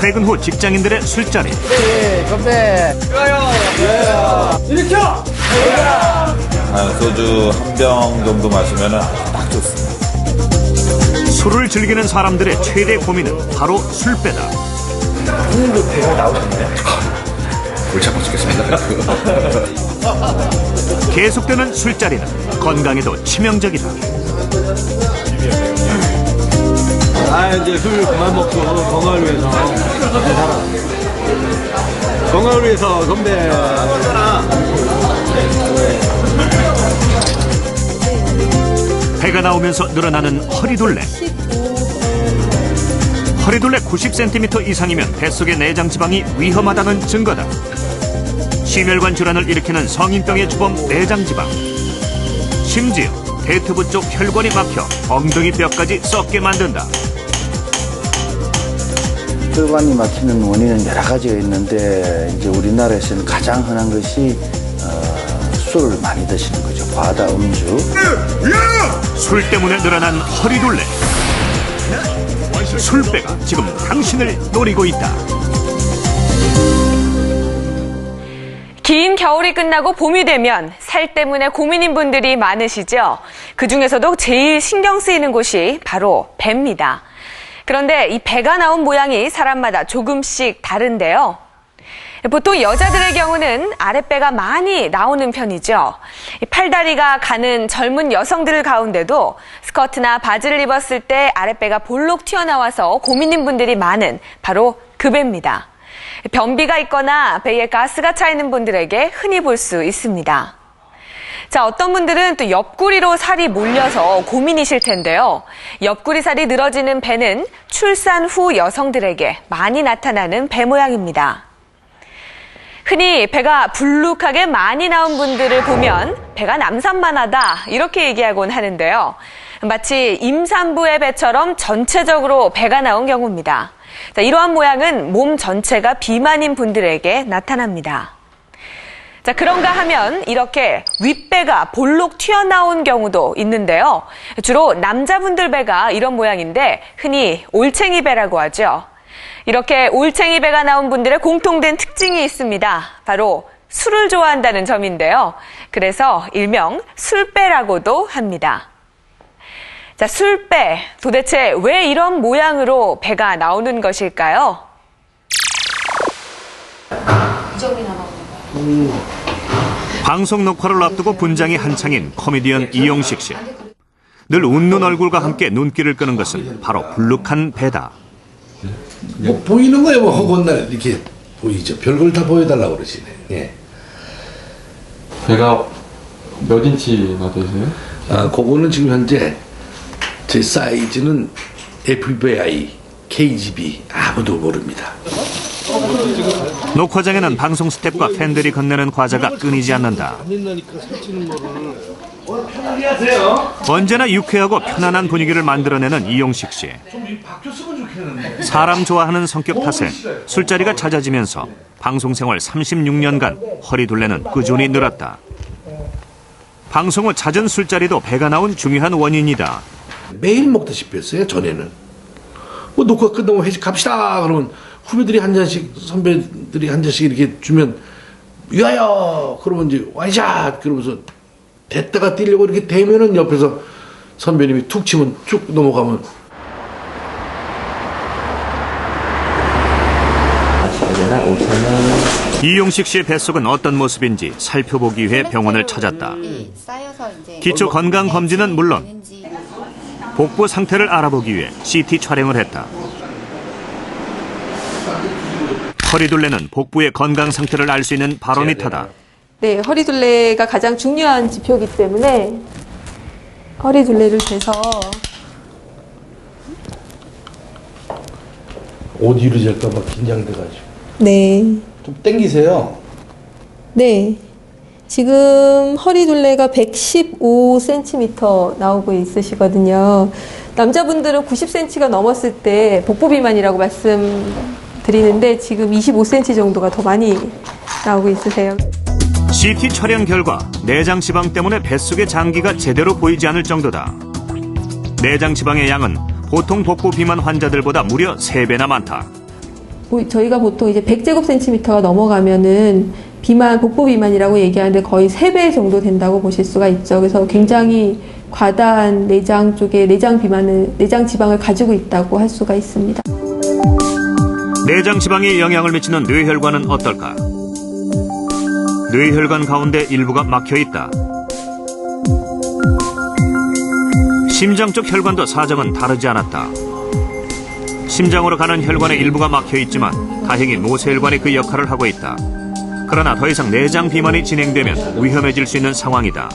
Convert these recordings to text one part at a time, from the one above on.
퇴근 후 직장인들의 술자리. 한 소주 한 병 정도 마시면 딱 좋습니다. 술을 즐기는 사람들의 최대 고민은 바로 술배다. 골치 아파 죽겠습니다. 계속되는 술자리는 건강에도 치명적이다. 아 이제 술 그만 먹고 건강을 위해서 이제 살아. 건강을 위해서 건배. 배가 나오면서 늘어나는 허리둘레. 허리둘레 90cm 이상이면 뱃속의 내장 지방이 위험하다는 증거다. 심혈관 질환을 일으키는 성인병의 주범 내장 지방. 심지어 대퇴부 쪽 혈관이 막혀 엉덩이 뼈까지 썩게 만든다. 혈관이 막히는 원인은 여러 가지가 있는데 이제 우리나라에서는 가장 흔한 것이 어, 술을 많이 드시는 거죠. 과다 음주. 술 때문에 늘어난 허리둘레. 술배가 지금 당신을 노리고 있다. 긴 겨울이 끝나고 봄이 되면 살 때문에 고민인 분들이 많으시죠? 그 중에서도 제일 신경 쓰이는 곳이 바로 배입니다. 그런데 이 배가 나온 모양이 사람마다 조금씩 다른데요. 보통 여자들의 경우는 아랫배가 많이 나오는 편이죠. 이 팔다리가 가는 젊은 여성들 가운데도 스커트나 바지를 입었을 때 아랫배가 볼록 튀어나와서 고민인 분들이 많은 바로 그 배입니다. 변비가 있거나 배에 가스가 차 있는 분들에게 흔히 볼 수 있습니다. 자, 어떤 분들은 또 옆구리로 살이 몰려서 고민이실 텐데요. 옆구리 살이 늘어지는 배는 출산 후 여성들에게 많이 나타나는 배 모양입니다. 흔히 배가 불룩하게 많이 나온 분들을 보면 배가 남산만 하다 이렇게 얘기하곤 하는데요. 마치 임산부의 배처럼 전체적으로 배가 나온 경우입니다. 자, 이러한 모양은 몸 전체가 비만인 분들에게 나타납니다. 자, 그런가 하면 이렇게 윗배가 볼록 튀어나온 경우도 있는데요. 주로 남자분들 배가 이런 모양인데 흔히 올챙이 배라고 하죠. 이렇게 올챙이 배가 나온 분들의 공통된 특징이 있습니다. 바로 술을 좋아한다는 점인데요. 그래서 일명 술배라고도 합니다. 자, 술배. 도대체 왜 이런 모양으로 배가 나오는 것일까요? 방송 녹화를 앞두고 분장이 한창인 코미디언 이용식 씨. 늘 웃는 얼굴과 함께 눈길을 끄는 것은 바로 불룩한 배다. 뭐 보이는 거예요. 뭐 허건 날 이렇게 보이죠. 별걸 다 보여달라고 그러시네. 예. 배가 몇 인치나 되세요? 아, 그거는 지금 현재 제 사이즈는 FBI, KGB 아무도 모릅니다. 녹화장에는 방송 스탭과 팬들이 건네는 과자가 끊이지 않는다. 언제나 유쾌하고 편안한 분위기를 만들어내는 이용식 씨. 사람 좋아하는 성격 탓에 술자리가 잦아지면서 방송 생활 36년간 허리 둘레는 꾸준히 늘었다. 방송 후 잦은 술자리도 배가 나온 중요한 원인이다. 매일 먹다시피 했어요. 전에는. 뭐 녹화 끝나고 회식 갑시다. 그러면 후배들이 한 잔씩 선배들이 한 잔씩 이렇게 주면 위하여 그러면 이제 와이샷 그러면서 됐다가 뛰려고 이렇게 대면은 옆에서 선배님이 툭 치면 쭉 넘어가면 이용식 씨의 뱃속은 어떤 모습인지 살펴보기 위해 병원을 찾았다. 기초 건강 검진은 물론 복부 상태를 알아보기 위해 CT 촬영을 했다. 허리둘레는 복부의 건강 상태를 알 수 있는 바로미터다. 네, 허리둘레가 가장 중요한 지표이기 때문에 허리둘레를 재서 옷 이루질까봐 긴장돼가지고 네, 좀 땡기세요. 네. 지금 허리둘레가 115cm 나오고 있으시거든요. 남자분들은 90cm가 넘었을 때 복부 비만이라고 말씀 드리는데 지금 25cm 정도가 더 많이 나오고 있으세요. CT 촬영 결과 내장 지방 때문에 뱃속의 장기가 제대로 보이지 않을 정도다. 내장 지방의 양은 보통 복부 비만 환자들보다 무려 3배나 많다. 보- 저희가 보통 이제 100제곱센티미터가 넘어가면은 비만, 복부 비만이라고 얘기하는데 거의 3배 정도 된다고 보실 수가 있죠. 그래서 굉장히 과다한 내장 쪽에 내장 비만을, 내장 지방을 가지고 있다고 할 수가 있습니다. 내장 지방이 영향을 미치는 뇌혈관은 어떨까? 뇌혈관 가운데 일부가 막혀 있다. 심장 쪽 혈관도 사정은 다르지 않았다. 심장으로 가는 혈관의 일부가 막혀 있지만 다행히 모세혈관이 그 역할을 하고 있다. 그러나 더 이상 내장 비만이 진행되면 위험해질 수 있는 상황이다.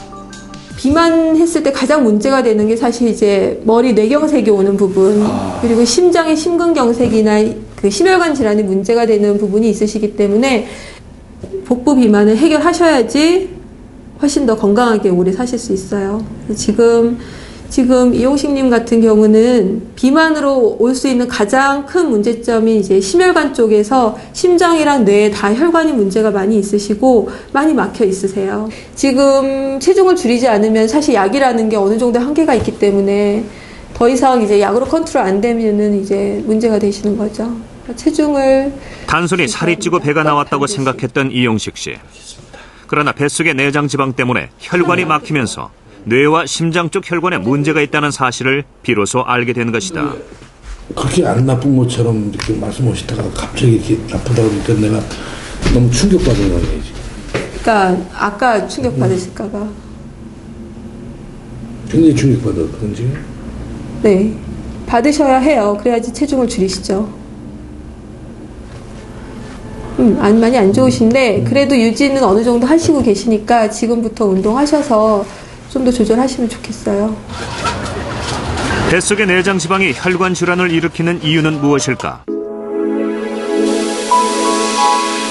비만했을 때 가장 문제가 되는 게 사실 이제 머리 뇌경색이 오는 부분 그리고 심장의 심근경색이나 그 심혈관 질환이 문제가 되는 부분이 있으시기 때문에 복부 비만을 해결하셔야지 훨씬 더 건강하게 오래 사실 수 있어요. 지금 지금 이용식님 같은 경우는 비만으로 올 수 있는 가장 큰 문제점이 이제 심혈관 쪽에서 심장이랑 뇌에 다 혈관이 문제가 많이 있으시고 많이 막혀 있으세요. 지금 체중을 줄이지 않으면 사실 약이라는 게 어느 정도 한계가 있기 때문에 더 이상 이제 약으로 컨트롤 안 되면은 이제 문제가 되시는 거죠. 체중을 단순히 살이 찌고 배가 나왔다고 생각했던 이용식 씨. 그러나 뱃속의 내장 지방 때문에 혈관이 막히면서 뇌와 심장 쪽 혈관에 문제가 있다는 사실을 비로소 알게 된 것이다. 그렇게 안 나쁜 것처럼 이렇게 말씀하시다가 갑자기 이렇게 나쁘다 그러니까 내가 너무 충격받은 거예요. 지금. 그러니까 아까 충격 받으실까봐 굉장히 충격받았거든요. 네 받으셔야 해요. 그래야지 체중을 줄이시죠. 음, 안 많이 안 좋으신데 그래도 유지는 어느 정도 하시고 계시니까 지금부터 운동하셔서 좀 더 조절하시면 좋겠어요. 뱃속의 내장 지방이 혈관 질환을 일으키는 이유는 무엇일까?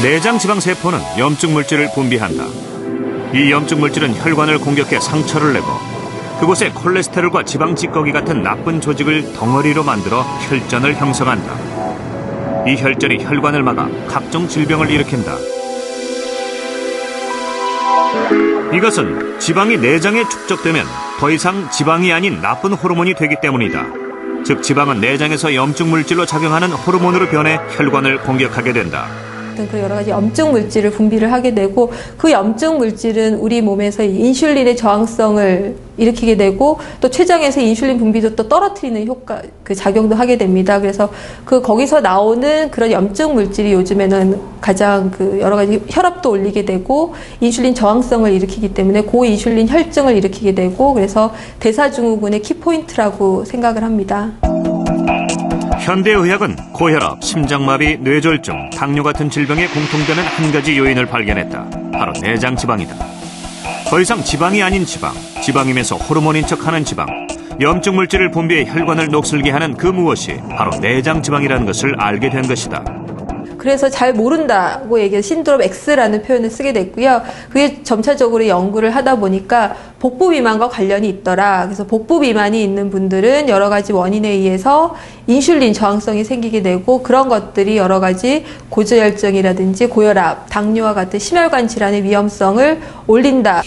내장 지방 세포는 염증 물질을 분비한다. 이 염증 물질은 혈관을 공격해 상처를 내고 그곳에 콜레스테롤과 지방 찌꺼기 같은 나쁜 조직을 덩어리로 만들어 혈전을 형성한다. 이 혈전이 혈관을 막아 각종 질병을 일으킨다. 이것은 지방이 내장에 축적되면 더 이상 지방이 아닌 나쁜 호르몬이 되기 때문이다. 즉 지방은 내장에서 염증 물질로 작용하는 호르몬으로 변해 혈관을 공격하게 된다. 어떤 그 여러 가지 염증 물질을 분비를 하게 되고 그 염증 물질은 우리 몸에서 이 인슐린의 저항성을 일으키게 되고 또 췌장에서 인슐린 분비도 또 떨어뜨리는 효과 그 작용도 하게 됩니다. 그래서 그 거기서 나오는 그런 염증 물질이 요즘에는 가장 그 여러 가지 혈압도 올리게 되고 인슐린 저항성을 일으키기 때문에 고인슐린 혈증을 일으키게 되고 그래서 대사증후군의 키포인트라고 생각을 합니다. 현대의학은 고혈압, 심장마비, 뇌졸중, 당뇨 같은 질병에 공통되는 한 가지 요인을 발견했다. 바로 내장 지방이다. 더 이상 지방이 아닌 지방, 지방이면서 호르몬인 척하는 지방, 염증 물질을 분비해 혈관을 녹슬게 하는 그 무엇이 바로 내장 지방이라는 것을 알게 된 것이다. 그래서 잘 모른다고 얘기해서 신드롬 X라는 표현을 쓰게 됐고요. 그게 점차적으로 연구를 하다 보니까 복부 비만과 관련이 있더라. 그래서 복부 비만이 있는 분들은 여러 가지 원인에 의해서 인슐린 저항성이 생기게 되고 그런 것들이 여러 가지 고저혈증이라든지 고혈압, 당뇨와 같은 심혈관 질환의 위험성을 올린다.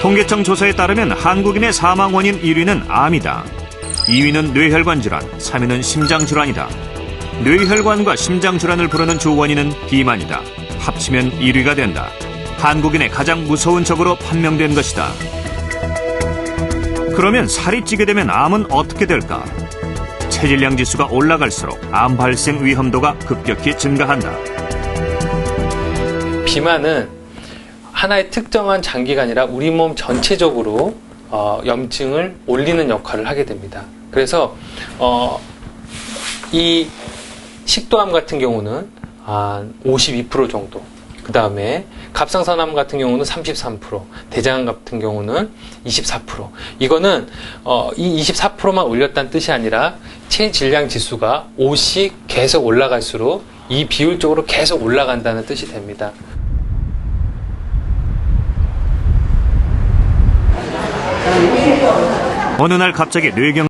통계청 조사에 따르면 한국인의 사망 원인 1위는 암이다. 2위는 뇌혈관 질환, 3위는 심장 질환이다. 뇌혈관과 심장 질환을 부르는 주 원인은 비만이다. 합치면 1위가 된다. 한국인의 가장 무서운 적으로 판명된 것이다. 그러면 살이 찌게 되면 암은 어떻게 될까? 체질량 지수가 올라갈수록 암 발생 위험도가 급격히 증가한다. 비만은 하나의 특정한 장기가 아니라 우리 몸 전체적으로 어, 염증을 올리는 역할을 하게 됩니다. 그래서 어, 이 식도암 같은 경우는 한 52% 정도. 그 다음에 갑상선암 같은 경우는 33%, 대장암 같은 경우는 24%. 이거는 어, 이 24%만 올렸다는 뜻이 아니라 체질량 지수가 5씩 계속 올라갈수록 이 비율적으로 계속 올라간다는 뜻이 됩니다. 어느 날 갑자기 뇌경